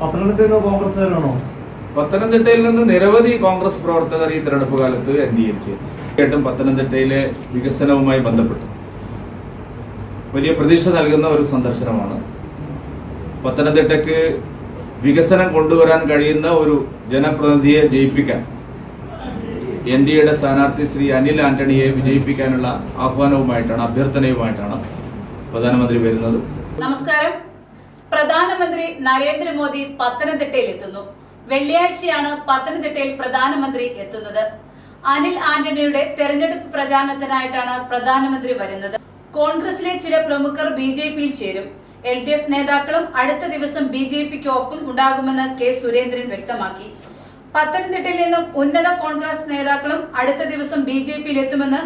പത്തനംതിട്ടയിൽ കോൺഗ്രസ്സുകാരാണോ പത്തനംതിട്ടയിൽ നിന്ന് നിരവധി കോൺഗ്രസ് പ്രവർത്തകർ ഈ തെരഞ്ഞെടുപ്പ് കാലത്ത് എൻ ഡി എ ചെയ്തു തീർച്ചയായിട്ടും പത്തനംതിട്ടയിലെ വികസനവുമായി ബന്ധപ്പെട്ട്. വലിയ പ്രതീക്ഷ നൽകുന്ന ഒരു സന്ദർശനമാണ്. പത്തനംതിട്ടയ്ക്ക് വികസനം കൊണ്ടുവരാൻ കഴിയുന്ന ഒരു ജനപ്രതിനിധിയെ ജയിപ്പിക്കാൻ എൻ ഡി എയുടെ സ്ഥാനാർത്ഥി ശ്രീ അനിൽ ആന്റണിയെ വിജയിപ്പിക്കാനുള്ള ആഹ്വാനവുമായിട്ടാണ് അഭ്യർത്ഥനയുമായിട്ടാണ് പ്രധാനമന്ത്രി വരുന്നത്. നമസ്കാരം. പ്രധാനമന്ത്രി നരേന്ദ്രമോദി പത്തനംതിട്ടയിൽ എത്തുന്നു വെള്ളിയാഴ്ചയാണ് പത്തനംതിട്ടയിൽ പ്രധാനമന്ത്രി എത്തുന്നത്. അനിൽ ആന്റണിയുടെ തെരഞ്ഞെടുപ്പ് പ്രചാരണത്തിനായിട്ടാണ് പ്രധാനമന്ത്രി വരുന്നത്. കോൺഗ്രസിലെ ചില പ്രമുഖർ ബി ജെ പിയിൽ ചേരും. എൽ ഡി എഫ് നേതാക്കളും അടുത്ത ദിവസം ബി ജെ പിക്ക് ഒപ്പം ഉണ്ടാകുമെന്ന് കെ സുരേന്ദ്രൻ വ്യക്തമാക്കി. പത്തനംതിട്ടയിൽ നിന്നും ഉന്നത കോൺഗ്രസ് നേതാക്കളും അടുത്ത ദിവസം ബി ജെ പിയിൽ എത്തുമെന്ന്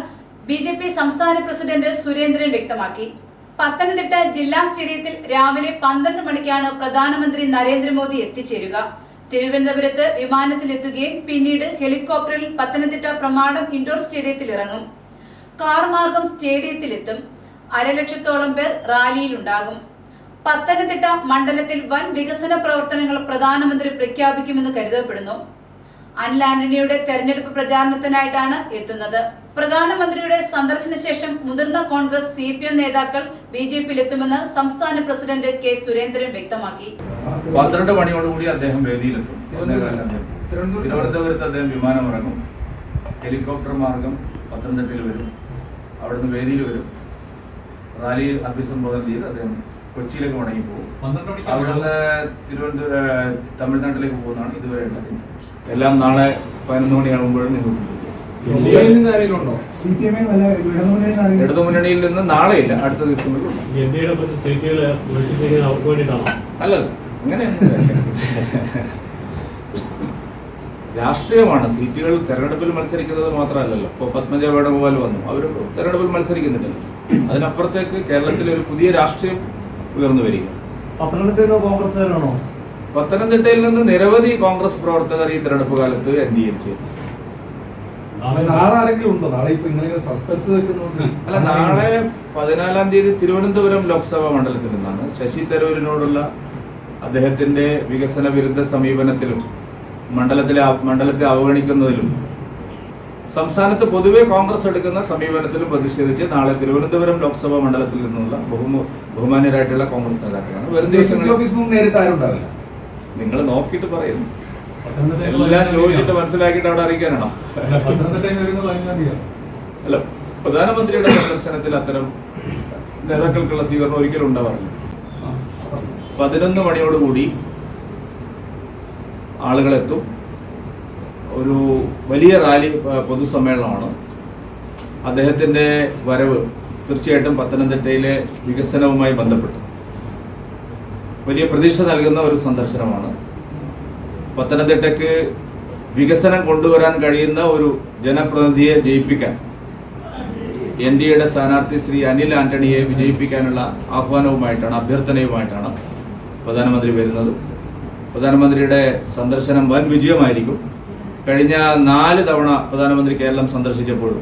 ബി ജെ പി സംസ്ഥാന പ്രസിഡന്റ് സുരേന്ദ്രൻ വ്യക്തമാക്കി. പത്തനംതിട്ട ജില്ലാ സ്റ്റേഡിയത്തിൽ രാവിലെ പന്ത്രണ്ട് മണിക്കാണ് പ്രധാനമന്ത്രി നരേന്ദ്രമോദി എത്തിച്ചേരുക. തിരുവനന്തപുരത്ത് വിമാനത്തിലെത്തുകയും പിന്നീട് ഹെലികോപ്റ്ററിൽ പത്തനംതിട്ട പ്രമാണം ഇൻഡോർ സ്റ്റേഡിയത്തിൽ ഇറങ്ങും കാർ മാർഗം സ്റ്റേഡിയത്തിലെത്തും. അരലക്ഷത്തോളം പേർ റാലിയിലുണ്ടാകും. പത്തനംതിട്ട മണ്ഡലത്തിൽ വൻ വികസന പ്രവർത്തനങ്ങൾ പ്രധാനമന്ത്രി പ്രഖ്യാപിക്കുമെന്ന് കരുതപ്പെടുന്നു. അനിൽ ആന്റണിയുടെ തെരഞ്ഞെടുപ്പ് പ്രചാരണത്തിനായിട്ടാണ് എത്തുന്നത്. പ്രധാനമന്ത്രിയുടെ സന്ദർശന ശേഷം മുതിർന്ന കോൺഗ്രസ് സി പി എം നേതാക്കൾ ബി ജെ പിയിൽ എത്തുമെന്ന് സംസ്ഥാന പ്രസിഡന്റ് കെ സുരേന്ദ്രൻ വ്യക്തമാക്കി. പന്ത്രണ്ട് മണിയോടുകൂടി അദ്ദേഹം വേദിയിലെത്തും. തിരുവനന്തപുരത്ത് അദ്ദേഹം വിമാനം ഇറങ്ങും. ഹെലികോപ്റ്റർ മാർഗം പത്തനംതിട്ടയിൽ വരും. അവിടുന്ന് വേദിയിൽ വരും. റാലിയിൽ അഭിസംബോധന ചെയ്ത് അദ്ദേഹം കൊച്ചിയിലേക്ക് മടങ്ങി പോകും. അവിടുന്ന് തിരുവനന്തപുരം തമിഴ്നാട്ടിലേക്ക് പോകുന്നതാണ് ഇതുവരെ ഉള്ളത് എല്ലാം നാളെ പതിനൊന്ന് മണിയാകുമ്പോഴും നിങ്ങൾക്ക് നിന്ന് നാളെ ഇല്ല. അടുത്ത ദിവസം ഉണ്ട്. അങ്ങനെ രാഷ്ട്രീയമാണ്. സീറ്റുകൾ തെരഞ്ഞെടുപ്പിൽ മത്സരിക്കുന്നത് മാത്രമല്ലല്ലോ. ഇപ്പോൾ പത്മജ വേണുഗോപാൽ വന്നു. അവർ തെരഞ്ഞെടുപ്പിൽ മത്സരിക്കുന്നുണ്ടല്ലോ അതിനപ്പുറത്തേക്ക് കേരളത്തിലെ ഒരു പുതിയ രാഷ്ട്രീയം ഉയർന്നു വരിക. പത്തനംതിട്ടയിൽ കോൺഗ്രസ്സുകാരാണോ പത്തനംതിട്ടയിൽ നിന്ന് നിരവധി കോൺഗ്രസ് പ്രവർത്തകർ ഈ തെരഞ്ഞെടുപ്പ് കാലത്ത് എൻ ഡി എ ചെയ്തു നാളെ നാളെ ഇപ്പൊ ഇങ്ങനെ സസ്പെൻസ് വെക്കുന്നുണ്ട്. അല്ല നാളെ പതിനാലാം തീയതി തിരുവനന്തപുരം ലോക്സഭാ മണ്ഡലത്തിൽ നിന്നാണ്. ശശി തരൂരിനോടുള്ള അദ്ദേഹത്തിന്റെ വികസന വിരുദ്ധ സമീപനത്തിലും മണ്ഡലത്തിലെ മണ്ഡലത്തെ അവഗണിക്കുന്നതിലും സംസ്ഥാനത്ത് പൊതുവെ കോൺഗ്രസ് എടുക്കുന്ന സമീപനത്തിൽ പ്രതിഷേധിച്ച് നാളെ തിരുവനന്തപുരം ലോക്സഭാ മണ്ഡലത്തിൽ നിന്നുള്ള ബഹുമ ബഹുമാന്യരായിട്ടുള്ള കോൺഗ്രസ് നേതാക്കളാണ്. വരും ദിവസങ്ങളിൽ നിങ്ങൾ നോക്കിയിട്ട് പറയുന്നു എല്ലാം ചോദിച്ചിട്ട് മനസ്സിലാക്കിയിട്ട് അവിടെ അറിയിക്കാനാണോ? അല്ല പ്രധാനമന്ത്രിയുടെ സന്ദർശനത്തിൽ അത്തരം നേതാക്കൾക്കുള്ള സ്വീകരണം ഒരിക്കലും ഉണ്ടാവാറില്ല. പതിനൊന്ന് മണിയോടുകൂടി ആളുകളെത്തും. ഒരു വലിയ റാലി പൊതുസമ്മേളനമാണ്. അദ്ദേഹത്തിന്റെ വരവ് തീർച്ചയായിട്ടും പത്തനംതിട്ടയിലെ വികസനവുമായി ബന്ധപ്പെട്ടു. വലിയ പ്രതീക്ഷ നൽകുന്ന ഒരു സന്ദർശനമാണ്. പത്തനംതിട്ടയ്ക്ക് വികസനം കൊണ്ടുവരാൻ കഴിയുന്ന ഒരു ജനപ്രതിനിധിയെ ജയിപ്പിക്കാൻ എൻ ഡി എയുടെ സ്ഥാനാർത്ഥി ശ്രീ അനിൽ ആന്റണിയെ വിജയിപ്പിക്കാനുള്ള ആഹ്വാനവുമായിട്ടാണ് അഭ്യർത്ഥനയുമായിട്ടാണ് പ്രധാനമന്ത്രി വരുന്നത്. പ്രധാനമന്ത്രിയുടെ സന്ദർശനം വൻ വിജയമായിരിക്കും. കഴിഞ്ഞ നാല് തവണ പ്രധാനമന്ത്രി കേരളം സന്ദർശിച്ചപ്പോഴും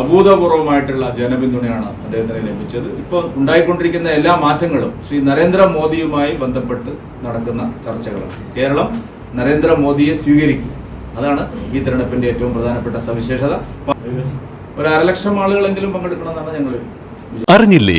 അഭൂതപൂർവമായിട്ടുള്ള ജനപിന്തുണയാണ് അദ്ദേഹത്തിന് ലഭിച്ചത്. ഇപ്പോൾ ഉണ്ടായിക്കൊണ്ടിരിക്കുന്ന എല്ലാ മാറ്റങ്ങളും ശ്രീ നരേന്ദ്രമോദിയുമായി ബന്ധപ്പെട്ട് നടക്കുന്ന ചർച്ചകളാണ്. കേരളം നരേന്ദ്രമോദിയെ സ്വീകരിക്കും. അതാണ് ഈ തെരഞ്ഞെടുപ്പിന്റെ ഏറ്റവും പ്രധാനപ്പെട്ട സവിശേഷത. ഒരു അരലക്ഷം ആളുകളെങ്കിലും പങ്കെടുക്കണമെന്നാണ് ഞങ്ങൾ അറിഞ്ഞില്ലേ?